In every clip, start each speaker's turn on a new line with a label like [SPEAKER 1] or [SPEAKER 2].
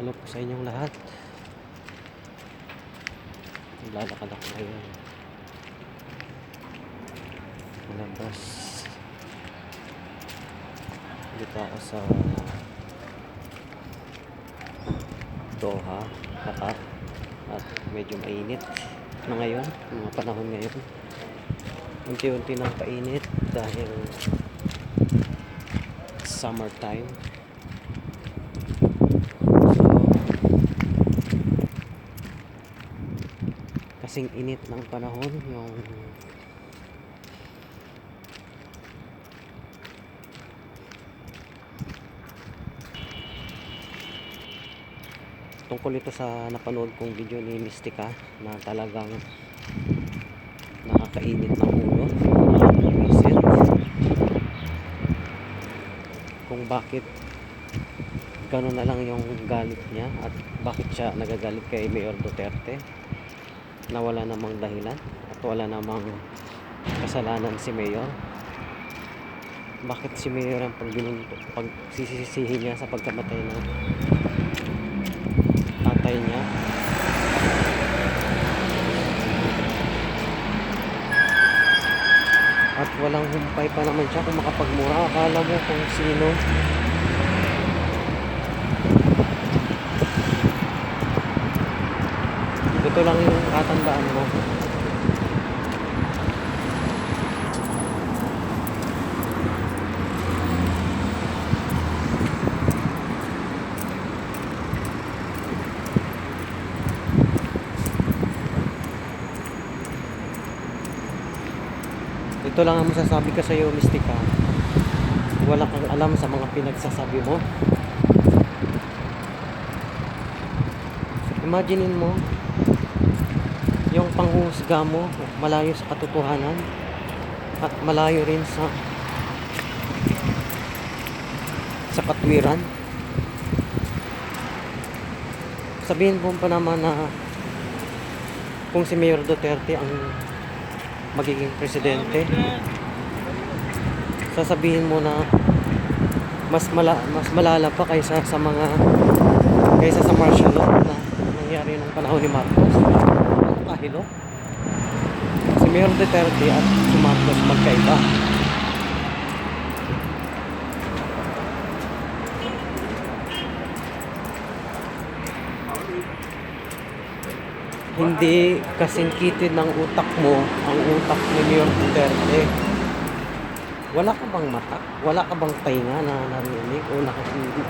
[SPEAKER 1] Hello po sa inyong lahat. Lalakad ako ngayon. Malabas. Dito ako sa Doha, Qatar. At medyo mainit na ngayon, mga panahon ngayon. Unti-unti nang painit dahil summertime. So, kasing init ng panahon yung tungkol ito sa napanood kong video ni Mystica na talagang nakakainit ng ulo. Nakakawisit kung bakit gano'n na lang yung galit niya at bakit siya nagagalit kay Mayor Duterte na wala namang dahilan at wala namang kasalanan si Mayor. Bakit si Mayor ang pag, pag sisisihin niya sa pagkamatay ng tatay niya? At walang humpay pa naman siya kung makapagmura. Akala mo kung sino. Ito lang yung katandaan mo ito lang ang masasabi ko sa iyo Mystica wala kang alam sa mga pinagsasabi mo. Imaginein mo yung panghusga mo malayo sa katotohanan at malayo rin sa sa katwiran. Sabihin mo pa naman na kung si Mayor Duterte ang magiging presidente sasabihin mo na mas mala mas malala pa kaysa sa mga kaysa sa martial law na nangyari nung panahon ni Marcos kahilo si Mayor Duterte at si Marcos magkaiba hindi kasing kitid ng utak mo ang utak ni Mayor Duterte wala ka bang mata? Wala ka bang tainga na narinig? O nakakindi?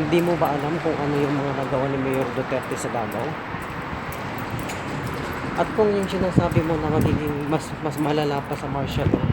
[SPEAKER 1] Hindi mo ba alam kung ano yung mga nagawa ni Mayor Duterte sa Davao? At kung yung sinasabi mo na magiging mas, mas malala pa sa martial law,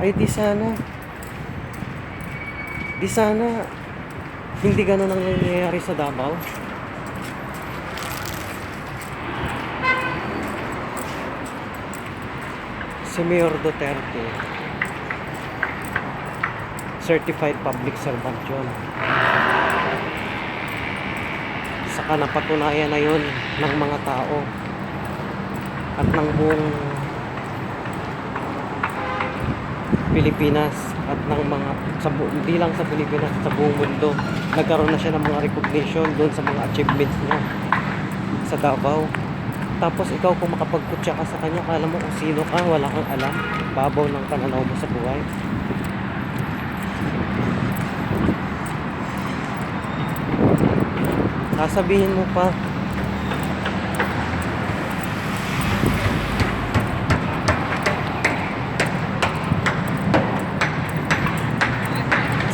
[SPEAKER 1] ay di sana. Di sana. Hindi ganun ang nangyayari sa Davao si Mayor Duterte. Certified public servant yun. Saka napatunayan na yun ng mga tao at ng buong Pilipinas at ng mga sa hindi lang sa Pilipinas sa buong mundo. Nagkaroon na siya ng mga recognition doon sa mga achievements niya sa Davao tapos ikaw kung makapagkutsa ka sa kanya kala mo kung sino ka wala kang alam. Babaw ng pananaw mo sa buhay. Sasabihin mo pa.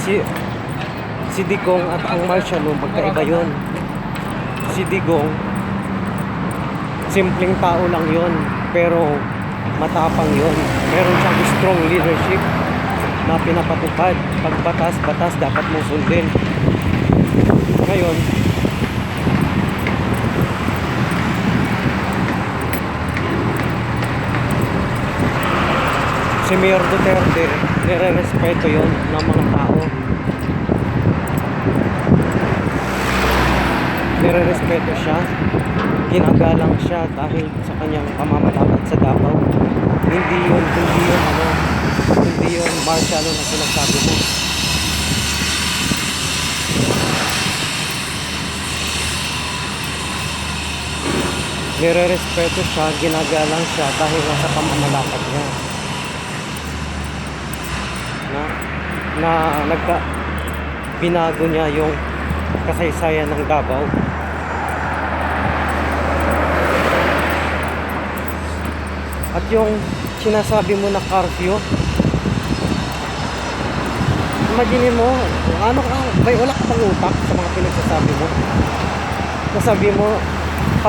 [SPEAKER 1] Si si Digong at ang martial law magkaiba yun. Si Digong simpleng tao lang yon pero matapang yon meron siyang strong leadership na pinapatupad. Pag batas batas dapat mong sundin. Ngayon si Mayor Duterte nire-respeto yon ng mga tao. Nire-respeto siya ginagalang siya dahil sa kanyang pamamalakad sa Davao. Hindi yun, hindi yun, ano, hindi yun martial law na sinasabi mo. Nire-respeto siya, ginagalang siya dahil nga sa pamamalakad niya. Na, na nagka, binago niya yung kasaysayan ng Davao. At yung sinasabi mo na curfew, imagine mo, ano ka, may wala ka pang utak sa mga pinagsasabi mo. Nasabi mo,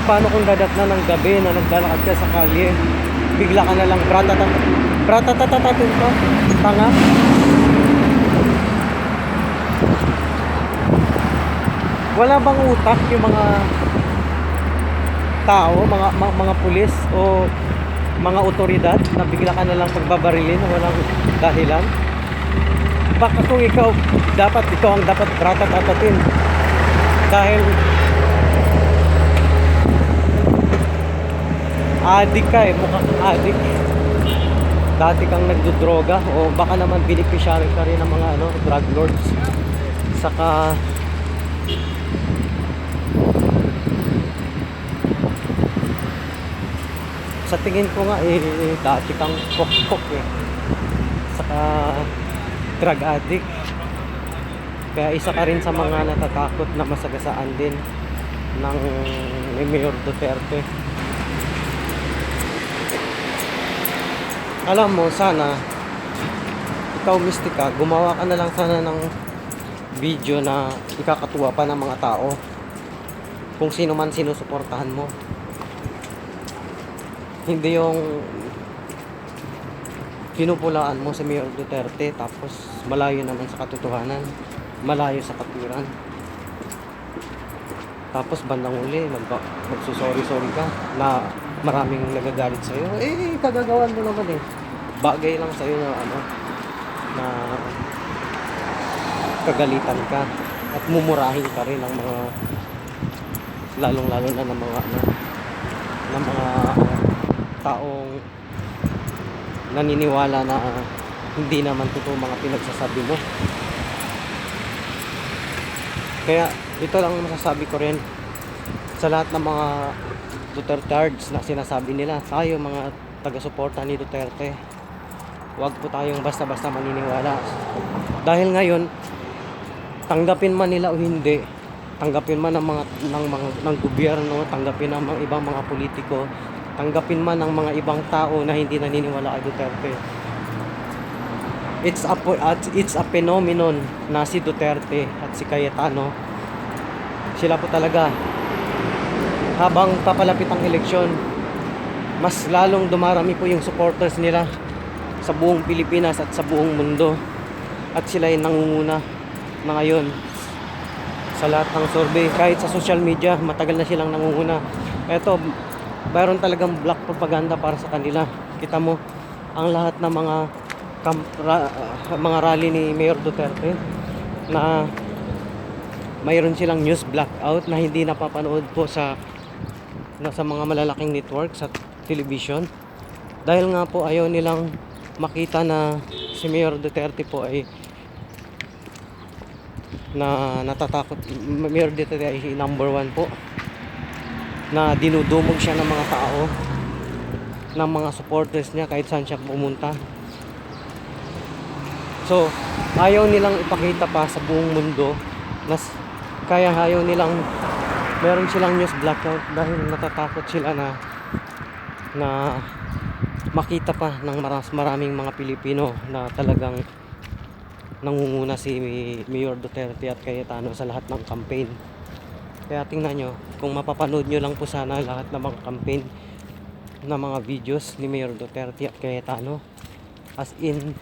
[SPEAKER 1] paano kung dadat na ng gabi na naglalakad ka sa kalye, bigla ka na lang bratatat, bratatatatatin ka, tanga. Wala bang utak yung mga tao, mga mga, mga pulis o mga otoridad na bigla ka na lang pagbabarilin walang dahilan? Baka kung ikaw, dapat ikaw ang dapat ratatatatin dahil adik ka eh, mukhang adik. Dati kang nagdodroga o baka naman beneficiary ka rin ng mga ano, drug lords. Saka sa tingin ko nga eh dati kang pok-pok eh. Saka drug addict. Kaya isa ka rin sa mga natatakot na masagasaan din ng ni Mayor Duterte. Alam mo sana ikaw Mystica gumawa ka na lang sana ng video na ikakatuwa pa ng mga tao. Kung sino man sinusuportahan mo hindi yung pinupulaan mo si Mayor Duterte tapos malayo naman sa katotohanan malayo sa katwiran tapos bandang uli magba, magsusorry sorry ka na maraming nagagalit sa'yo. Eh kagagawan mo naman eh. Bagay lang sa'yo na ano na kagalitan ka at mumurahin ka rin ng mga lalong lalo na ng mga ano ng mga taong naniniwala na hindi naman totoo mga pinagsasabi mo. Kaya ito lang ang masasabi ko rin sa lahat ng mga Dutertards na sinasabi nila, tayo mga taga-suporta ni Duterte, huwag po tayong basta-basta maniniwala. Dahil ngayon, tanggapin man nila o hindi, tanggapin man ng mga ng mga ng gobyerno, tanggapin ng mga ibang mga politiko, tanggapin man ng mga ibang tao na hindi naniniwala kay Duterte. It's a it's a phenomenon na si Duterte at si Cayetano. Sila po talaga. Habang papalapit ang eleksyon mas lalong dumarami po yung supporters nila sa buong Pilipinas at sa buong mundo. At sila yung nangunguna na ngayon sa lahat ng survey. Kahit sa social media matagal na silang nangunguna. Eto mayroon talagang black propaganda para sa kanila. Kita mo ang lahat ng mga camp, ra- ah, mga rally ni Mayor Duterte na mayroon silang news blackout na hindi napapanood po sa na sa mga malalaking network sa television. Dahil nga po ayaw nilang makita na si Mayor Duterte po ay na natatakot. Mayor Duterte ay number one po na dinudumog siya ng mga tao ng mga supporters niya kahit saan siya pumunta so ayaw nilang ipakita pa sa buong mundo na kaya ayaw nilang meron silang news blackout dahil natatakot sila na na makita pa ng maras maraming mga Pilipino na talagang nangunguna si Mayor Duterte at Cayetano sa lahat ng campaign. Kaya tingnan nyo, kung mapapanood nyo lang po sana lahat ng mga campaign na mga videos ni Mayor Duterte at Cayetano. As in,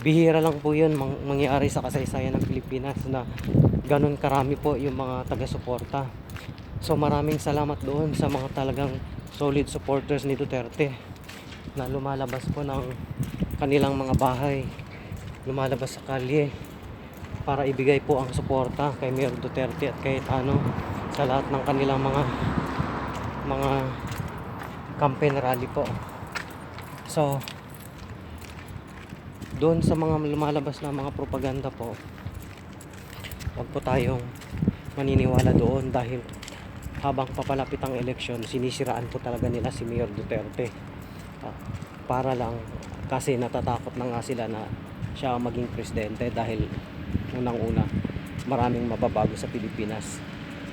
[SPEAKER 1] bihira lang po yun mang- mangyari sa kasaysayan ng Pilipinas na ganun karami po yung mga taga-suporta. So maraming salamat doon sa mga talagang solid supporters ni Duterte na lumalabas po ng kanilang mga bahay, lumalabas sa kalye para ibigay po ang suporta kay Mayor Duterte at kay Tano sa lahat ng kanilang mga mga campaign rally po. So, doon sa mga lumalabas na mga propaganda po, wag po tayong maniniwala doon dahil habang papalapit ang eleksyon, sinisiraan po talaga nila si Mayor Duterte. Ah, para lang kasi natatakot na nga sila na siya maging presidente dahil unang-una maraming mababago sa Pilipinas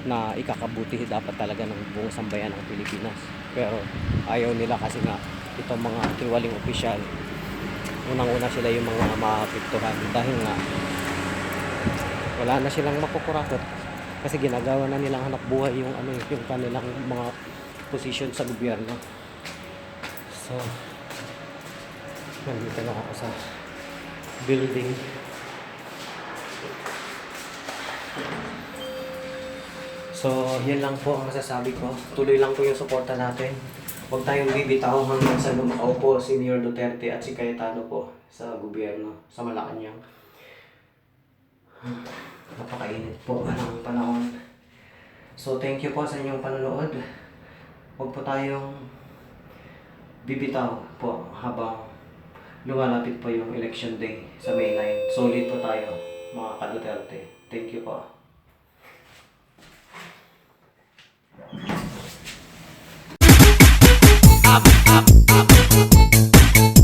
[SPEAKER 1] na ikakabuti dapat talaga ng buong sambayan ng Pilipinas. Pero ayaw nila kasi nga itong mga tiwaling opisyal unang-una sila yung mga maapektuhan dahil nga wala na silang makukurakot kasi ginagawa na nilang hanap buhay yung ano yung kanilang mga position sa gobyerno. So nandito na ako sa building. So, yan lang po ang masasabi ko. Tuloy lang po yung suporta natin. Huwag tayong bibitaw hanggang sa lumakaupo si Mayor Duterte at si Cayetano po sa gobyerno, sa Malacanang. Napakainit po ng panahon. So, thank you po sa inyong panonood. Huwag po tayong bibitaw po habang lumalapit po yung election day sa May 9. Solid po tayo, mga ka-Duterte. Thank you po.
[SPEAKER 2] up, up, up.